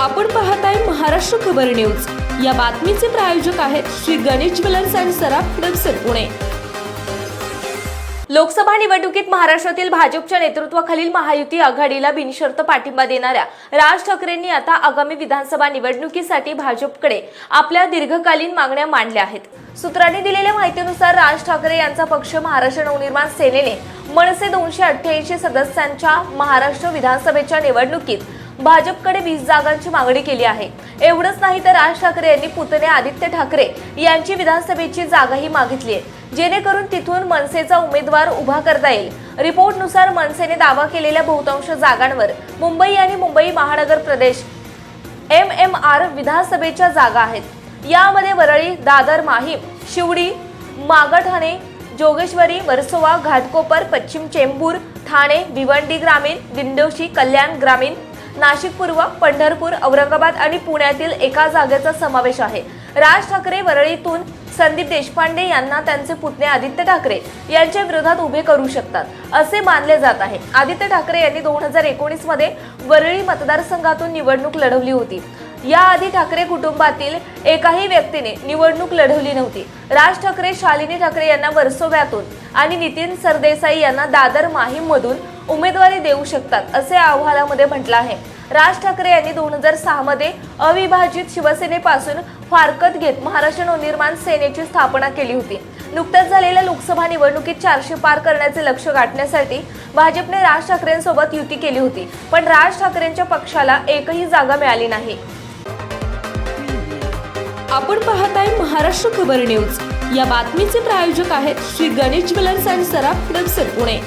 आपण पाहताय महाराष्ट्र खबर न्यूज. या बातमीचे प्रायोजक आहेत श्री गणेश ज्वेलर्स अँड सराफ हडपसर पुणे. लोकसभा निवडणुकीत महाराष्ट्रातील भाजपच्या नेतृत्वाखालील महायुती आघाडीला बिनशर्त पाठिंबा देणाऱ्या राज ठाकरेंनी आता आगामी विधानसभा निवडणुकीसाठी भाजपकडे आपल्या दीर्घकालीन मागण्या मांडल्या आहेत. सूत्रांनी दिलेल्या माहितीनुसार राज ठाकरे यांचा पक्ष महाराष्ट्र नवनिर्माण सेनेने मनसे दोनशे अठ्ठ्याऐंशी सदस्यांच्या महाराष्ट्र विधानसभेच्या निवडणुकीत भाजपकडे वीस जागांची मागणी केली आहे. एवढंच नाही तर राज ठाकरे यांनी पुतणे आदित्य ठाकरे यांची विधानसभेची जागाही मागितली आहे. जेणेकरून तिथून मनसेचा उमेदवार उभा करता येईल. रिपोर्टनुसार मनसेने दावा केलेल्या बहुतांश जागांवर मुंबई आणि मुंबई महानगर प्रदेश एम एम आर विधानसभेच्या जागा आहेत. यामध्ये वरळी दादर माहीम शिवडी मागठाणे जोगेश्वरी वर्सोवा घाटकोपर पश्चिम चेंबूर ठाणे भिवंडी ग्रामीण दिंडोशी कल्याण ग्रामीण नाशिक पूर्व पंढरपूर औरंगाबाद आणि पुण्यातील एका जागेचा समावेश आहे. राज ठाकरे वरळीतून संदीप देशपांडे यांना त्यांचे पुतणे आदित्य ठाकरे यांच्या विरोधात उभे करू शकतात असे मानले जात आहे. आदित्य ठाकरे यांनी दोन हजार एकोणीसमध्ये वरळी मतदारसंघातून निवडणूक लढवली होती. याआधी ठाकरे कुटुंबातील एकाही व्यक्तीने निवडणूक लढवली नव्हती. राज ठाकरे शालिनी ठाकरे यांना वर्सोव्यातून आणि नितीन सरदेसाई यांना दादर माहीम मधून उमेदवारी देऊ शकतात असे अहवालामध्ये म्हटलं आहे. राज ठाकरे यांनी दोन हजार सहामध्ये अविभाजित शिवसेनेपासून फारकत घेत महाराष्ट्र नवनिर्माण सेनेची स्थापना केली होती. नुकत्याच झालेल्या लोकसभा निवडणुकीत चारशे पार करण्याचे लक्ष गाठण्यासाठी भाजपने राज ठाकरेंसोबत युती केली होती पण राज ठाकरेंच्या पक्षाला एकही जागा मिळाली नाही. आपण पाहत आहे महाराष्ट्र खबर न्यूज. या बातमीचे प्रायोजक आहेत श्री गणेश ज्वेलर्स अँड सराफ हडपसर पुणे.